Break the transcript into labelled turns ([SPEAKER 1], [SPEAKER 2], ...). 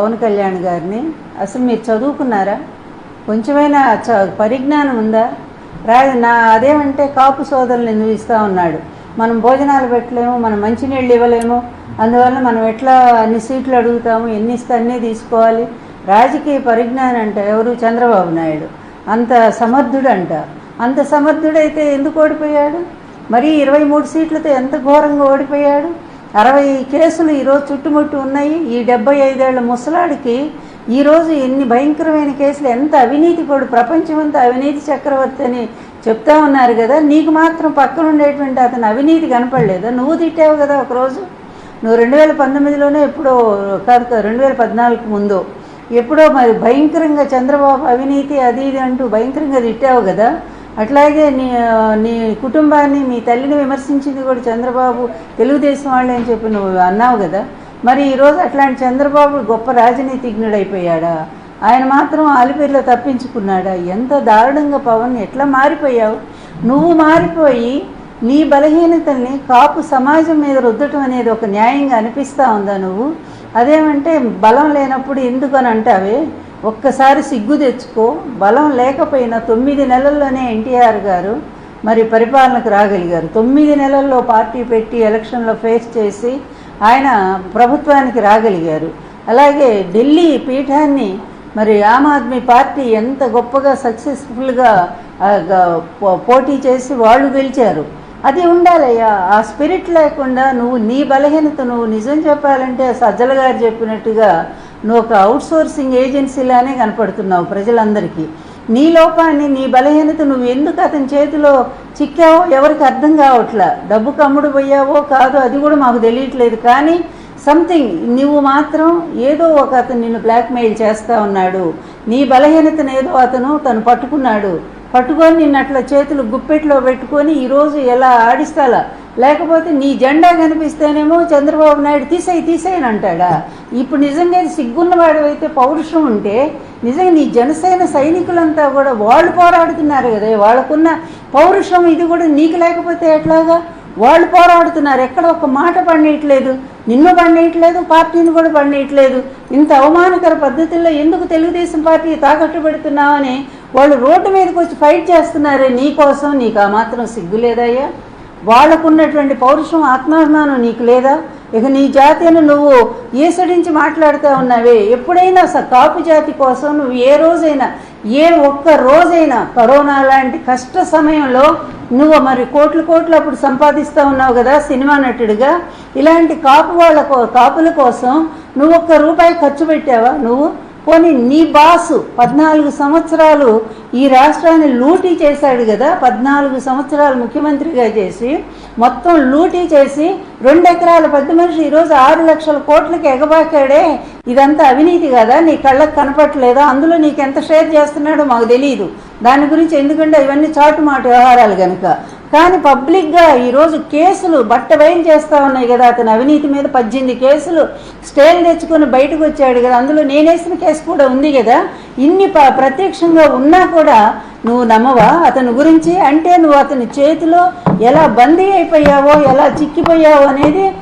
[SPEAKER 1] పవన్ కళ్యాణ్ గారిని. అసలు మీరు చదువుకున్నారా? కొంచెమైనా చ పరిజ్ఞానం ఉందా? రా నా అదేమంటే కాపు సోదరులు నిర్వహిస్తూ ఉన్నాడు. మనం భోజనాలు పెట్టలేము మనం మంచినీళ్ళు ఇవ్వలేము. అందువల్ల మనం ఎట్లా అన్ని సీట్లు అడుగుతాము ఎన్ని ఇస్తే అన్నీ తీసుకోవాలి? రాజకీయ పరిజ్ఞానం అంట ఎవరు? చంద్రబాబు నాయుడు. అంత సమర్థుడు అంట అంత సమర్థుడైతే ఎందుకు ఓడిపోయాడు? మరి ఇరవై మూడు సీట్లతో ఎంత ఘోరంగా ఓడిపోయాడు? అరవై కేసులు ఈరోజు చుట్టుముట్టు ఉన్నాయి. ఈ డెబ్బై ఐదేళ్ళ ముసలాడికి ఈరోజు ఎన్ని భయంకరమైన కేసులు ఎంత అవినీతి పడు ప్రపంచమంతా అవినీతి చక్రవర్తి అని చెప్తా ఉన్నారు కదా. నీకు మాత్రం పక్కన ఉండేటువంటి అతను అవినీతి కనపడలేదా? నువ్వు తిట్టావు కదా ఒకరోజు. నువ్వు రెండు వేల పంతొమ్మిదిలోనే ఎప్పుడో కాదు రెండు వేల పద్నాలుగు ముందు. ఎప్పుడో మరి భయంకరంగా చంద్రబాబు అవినీతి అది ఇది అంటూ భయంకరంగా తిట్టావు కదా. అట్లాగే నీ నీ కుటుంబాన్ని మీ తల్లిని విమర్శించింది కూడా చంద్రబాబు తెలుగుదేశం వాళ్ళే అని చెప్పి నువ్వు అన్నావు కదా. మరి ఈరోజు అట్లాంటి చంద్రబాబు గొప్ప రాజనీతిజ్ఞుడైపోయాడా? ఆయన మాత్రం ఆలిపేరులో తప్పించుకున్నాడా? ఎంత దారుణంగా పవన్ ఎట్లా మారిపోయావు? నువ్వు మారిపోయి నీ బలహీనతల్ని కాపు సమాజం మీద రుద్దటం అనేది ఒక న్యాయంగా అనిపిస్తూ ఉందా నువ్వు? అదేమంటే బలం లేనప్పుడు ఎందుకు అని అంటావే? ఒక్కసారి సిగ్గు తెచ్చుకో. బలం లేకపోయినా తొమ్మిది నెలల్లోనే ఎన్టీఆర్ గారు మరి పరిపాలనకు రాగలిగారు. తొమ్మిది నెలల్లో పార్టీ పెట్టి ఎలక్షన్లో ఫేస్ చేసి ఆయన ప్రభుత్వానికి రాగలిగారు. అలాగే ఢిల్లీ పీఠాన్ని మరి ఆమ్ ఆద్మీ పార్టీ ఎంత గొప్పగా సక్సెస్ఫుల్గా పోటీ చేసి వాళ్ళు గెలిచారు. అది ఉండాలయ్యా. ఆ స్పిరిట్ లేకుండా నువ్వు నీ బలహీనత నువ్వు నిజం చెప్పాలంటే సజ్జల గారు చెప్పినట్టుగా నువ్వు ఒక అవుట్ సోర్సింగ్ ఏజెన్సీలానే కనపడుతున్నావు ప్రజలందరికీ. నీ లోపాన్ని నీ బలహీనత నువ్వు ఎందుకు అతని చేతిలో చిక్కావో ఎవరికి అర్థం కావట్లా? డబ్బు కమ్ముడు పోయావో కాదో అది కూడా మాకు తెలియట్లేదు. కానీ సంథింగ్ నువ్వు మాత్రం ఏదో ఒక అతను నిన్ను బ్లాక్మెయిల్ చేస్తూ ఉన్నాడు. నీ బలహీనతను ఏదో అతను తను పట్టుకున్నాడు. పట్టుకొని నిన్నట్ల చేతులు గుప్పెట్లో పెట్టుకొని ఈరోజు ఎలా ఆడిస్తాలా? లేకపోతే నీ జెండా కనిపిస్తేనేమో చంద్రబాబు నాయుడు తీసేయి తీసేయని అంటాడా? ఇప్పుడు నిజంగా సిగ్గున్నవాడు అయితే పౌరుషం ఉంటే నిజంగా నీ జనసేన సైనికులంతా కూడా వాళ్ళు పోరాడుతున్నారు కదా వాళ్ళకున్న పౌరుషం ఇది కూడా నీకు లేకపోతే ఎట్లాగా? వాళ్ళు పోరాడుతున్నారు ఎక్కడ ఒక మాట పండేయట్లేదు నిన్ను పండేయట్లేదు పార్టీని కూడా పండేయట్లేదు. ఇంత అవమానకర పద్ధతుల్లో ఎందుకు తెలుగుదేశం పార్టీ తాకట్టు పెడుతున్నావని వాళ్ళు రోడ్డు మీదకి వచ్చి ఫైట్ చేస్తున్నారే నీ కోసం నీకు ఆ మాత్రం సిగ్గు లేదయ్యా? వాళ్ళకున్నటువంటి పౌరుషం ఆత్మాభిమానం నీకు లేదా? ఇక నీ జాతిని నువ్వు ఈసడించి మాట్లాడుతూ ఉన్నావే. ఎప్పుడైనా స కాపు జాతి కోసం నువ్వు ఏ రోజైనా ఏ ఒక్క రోజైనా కరోనా లాంటి కష్ట సమయంలో నువ్వు మరి కోట్లు కోట్లు అప్పుడు సంపాదిస్తూ ఉన్నావు కదా సినిమా నటుడిగా. ఇలాంటి కాపు వాళ్ళ కాపుల కోసం నువ్వు ఒక్క రూపాయి ఖర్చు పెట్టావా? నువ్వు పోనీ నీ బాసు పద్నాలుగు సంవత్సరాలు ఈ రాష్ట్రాన్ని లూటీ చేశాడు కదా పద్నాలుగు సంవత్సరాలు ముఖ్యమంత్రిగా చేసి మొత్తం లూటీ చేసి రెండు ఎకరాల పెద్ద మనిషి ఈరోజు ఆరు లక్షల కోట్లకి ఎగబాకాడే ఇదంతా అవినీతి కదా? నీ కళ్ళకు కనపట్లేదా అందులో నీకు ఎంత షేర్ చేస్తున్నాడో మాకు తెలియదు దాని గురించి ఎందుకంటే ఇవన్నీ చాటు మాట వ్యవహారాలు కనుక కానీ పబ్లిక్గా ఈరోజు కేసులు బట్ట బయలు చేస్తూ ఉన్నాయి కదా. అతను అవినీతి మీద పద్దెనిమిది కేసులు స్టేలు తెచ్చుకొని బయటకు వచ్చాడు కదా. అందులో నేనేసిన కేసు కూడా ఉంది కదా. ఇన్ని ప- ప్రత్యక్షంగా ఉన్నా కూడా నువ్వు నమ్మవా? అతని గురించి అంటే నువ్వు అతని చేతిలో ఎలా బందీ అయిపోయావో ఎలా చిక్కిపోయావో అనేది